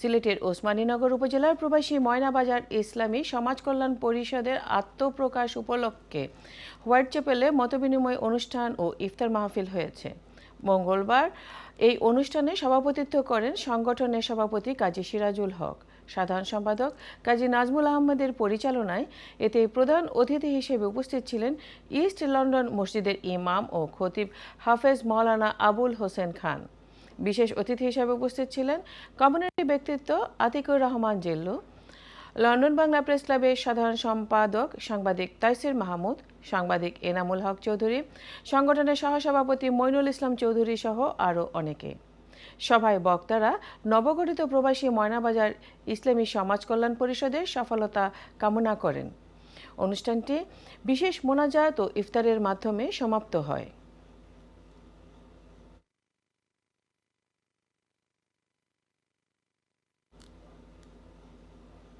সিলেটের ওসমানীনগর উপজেলার প্রবাসী ময়নাবাজার ইসলামী সমাজ কল্যাণ পরিষদের আত্মপ্রকাশ উপলক্ষে হোয়াইট চ্যাপেলে মতবিনিময় অনুষ্ঠান ও ইফতার মাহফিল হয়েছে। মঙ্গলবার এই অনুষ্ঠানে সভাপতিত্ব করেন সংগঠনের সভাপতি কাজী সিরাজুল হক। সাধারণ সম্পাদক কাজী নাজমুল আহমেদের পরিচালনায় এতে প্রধান অতিথি হিসেবে উপস্থিত ছিলেন ইস্ট লন্ডন মসজিদের ইমাম ও খতিব হাফেজ মাওলানা আবুল হোসেন খান। বিশেষ অতিথি হিসেবে উপস্থিত ছিলেন কমিউনিটি ব্যক্তিত্ব আতিকুর রহমান জেল্লু, লন্ডন বাংলা প্রেস ক্লাবের সাধারণ সম্পাদক সাংবাদিক তাইসির মাহমুদ, সাংবাদিক এনামুল হক চৌধুরী, সংগঠনের সহসভাপতি মইনুল ইসলাম চৌধুরী সহ আরও অনেকে। সভায় বক্তারা নবগঠিত প্রবাসী ময়নাবাজার ইসলামী সমাজ কল্যাণ পরিষদের সফলতা কামনা করেন। অনুষ্ঠানটি বিশেষ মোনাজাত ও ইফতারের মাধ্যমে সমাপ্ত হয়।